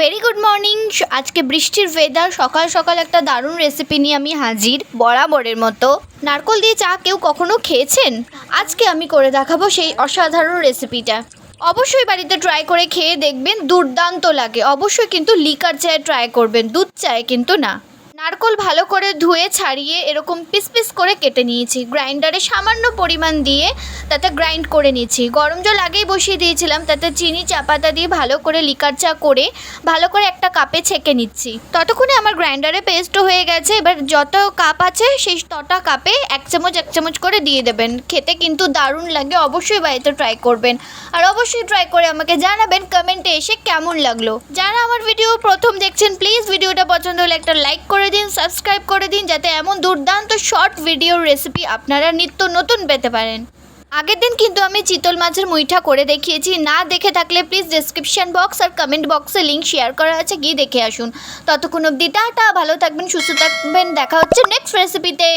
Very good morning আজকে বৃষ্টির weather সকাল সকাল একটা দারুণ রেসিপি নিয়ে আমি হাজির, বরাবরের মতো। নারকল দিয়ে চা কেউ কখনো খেয়েছেন? আজকে আমি করে দেখাবো সেই অসাধারণ রেসিপিটা অবশ্যই বাড়িতে ট্রাই করে খেয়ে দেখবেন, দুর্দান্ত লাগে। অবশ্যই কিন্তু লিকার চায়ে ট্রাই করবেন, দুধ চায়ে কিন্তু না। নারকল ভালো করে ধুয়ে ছাড়িয়ে এরকম পিস পিস করে কেটে নিয়েছি। গ্রাইন্ডারে সামান্য পরিমাণ দিয়ে তাতে গ্রাইন্ড করে নিয়েছি। গরম জল আগেই বসিয়ে দিয়েছিলাম, তাতে চিনি চাপাতা দিয়ে ভালো করে লিকার চা করে ভালো করে একটা কাপে ছেঁকে নিচ্ছি। ততক্ষণে আমার গ্রাইন্ডারে পেস্টও হয়ে গেছে। এবার যত কাপ আছে সেই তটা কাপে এক চামচ এক চামচ করে দিয়ে দেবেন। খেতে কিন্তু দারুণ লাগে, অবশ্যই বাড়িতে ট্রাই করবেন। আর অবশ্যই ট্রাই করে আমাকে জানাবেন কমেন্টে এসে কেমন লাগল। যারা আমার ভিডিও প্রথম দেখছেন প্লিজ ভিডিওটা পছন্দ হলে একটা লাইক করে দিন সাবস্ক্রাইব করে দিন যাতে এমন দুর্দান্ত শর্ট ভিডিওর রেসিপি আপনারা নিত্য নতুন পেতে পারেন। আগের দিন কিন্তু আমি চিতল মাছের মুইঠা করে দেখিয়েছি। না দেখে থাকলে প্লিজ ডেসক্রিপশন বক্স আর কমেন্ট বক্সে লিঙ্ক শেয়ার করা আছে, গিয়ে দেখে আসুন। ততক্ষণ অব্দি টাটা, ভালো থাকবেন, সুস্থ থাকবেন, দেখা হচ্ছে নেক্সট রেসিপিতে